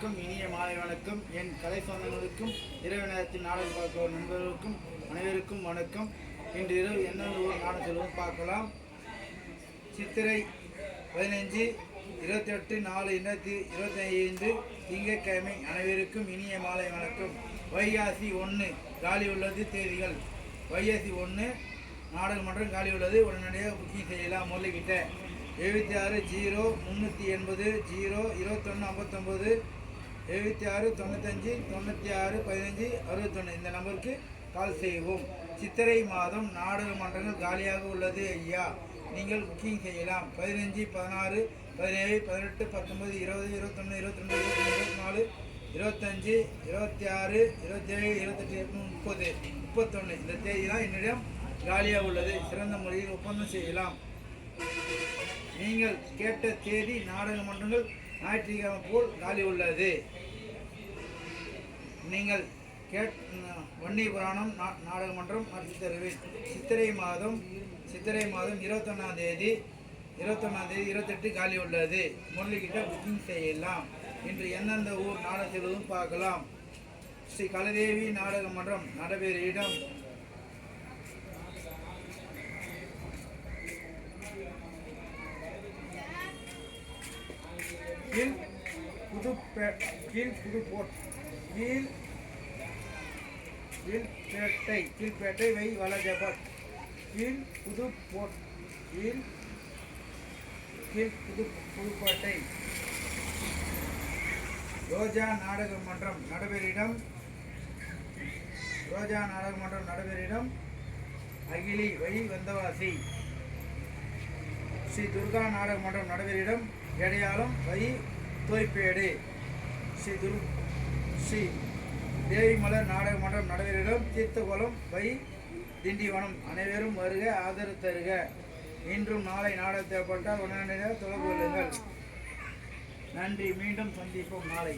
அனைவருக்கும் இனிய மாலை வணக்கம். என் கலை சொந்தங்களுக்கும் இரவு நேரத்தில் நாடகம் பார்க்கிற நண்பர்களுக்கும் அனைவருக்கும் வணக்கம். இன்று இரவு என்னென்ன ஊர் நாடகம் செல்வோம் பார்க்கலாம். சித்திரை பதினைஞ்சு இருபத்தி எட்டு நாலு இரண்டாயிரத்தி இருபத்தி ஐந்து திங்கட்கிழமை அனைவருக்கும் இனிய மாலை வணக்கம். வைகாசி ஒன்று காலி உள்ளது தேதிகள். வைகாசி ஒன்று நாடகமன்றம் காலி உள்ளது. உடனடியாக புக்கிங் செய்யலாம். முரளிக்கிட்ட எழுபத்தி ஆறு ஜீரோ முந்நூற்றி எண்பது ஜீரோ இருபத்தொன்று ஐம்பத்தொம்போது எழுபத்தி ஆறு தொண்ணூத்தஞ்சு தொண்ணூற்றி ஆறு பதினஞ்சு அறுபத்தொன்று இந்த நம்பருக்கு கால் செய்வோம் சித்திரை மாதம் நாடக மன்றங்கள் காலியாக உள்ளது ஐயா. நீங்கள் புக்கிங் செய்யலாம். பதினஞ்சு பதினாறு பதினேழு பதினெட்டு பத்தொம்பது இருபது இருபத்தொன்று இருபத்திரெண்டு இருபத்தி இருபத்தி நாலு இருபத்தஞ்சு இருபத்தி ஆறு இருபத்தேழு இருபத்தெட்டு முப்பது முப்பத்தொன்று இந்த தேதி தான் என்னிடம் காலியாக உள்ளது. சிறந்த முறையில் ஒப்பந்தம் செய்யலாம். நீங்கள் கேட்ட தேதி நாடக மன்றங்கள் ஞாயிற்றுக்கிழமை போல் காலி உள்ளது. நீங்கள் கேட் வன்னி புராணம் நா- நாடகமன்றம் நடத்தி தருவேன் சித்திரை மாதம் சித்திரை மாதம் இருபத்தொன்னாம் தேதி இருபத்தொன்னாம் தேதி இருபத்தெட்டு காலி உள்ளது. முரளிக்கிட்ட புக்கிங் செய்யலாம். இன்று எந்தெந்த ஊர் நாடகத்திலும் பார்க்கலாம். ஸ்ரீ கலதேவி நாடக மன்றம் நடைபெறும் இடம் கீழ் புது கீழ் புதுப்போட் கீழ் கீழ்பேட்டை கீழ்பேட்டை வை வலஜபட் கீழ் புதுப்போட் கீழ் கீழ் புது புதுக்கோட்டை ரோஜா நாடக மன்றம் நடுவரிடம் ரோஜா நாடக மன்றம் நடுவரிடம் அகிலி வை வந்தவாசி. ஸ்ரீ துர்கா நாடக மன்றம் நடுவரிடம் எடையாளம் வை தோய்பேடு ஸ்ரீ துர் ஸ்ரீ தேவிமலர் நாடக மன்றம் நடுவரிடம் தீர்த்தகுளம் வை திண்டிவனம். அனைவரும் வருக ஆதரவு தருக. இன்றும் நாளை நாடகம் தேவைப்பட்டால் உடனடியாக தொடர்பு கொள்ளுங்கள். நன்றி. மீண்டும் சந்திப்போம் நாளை.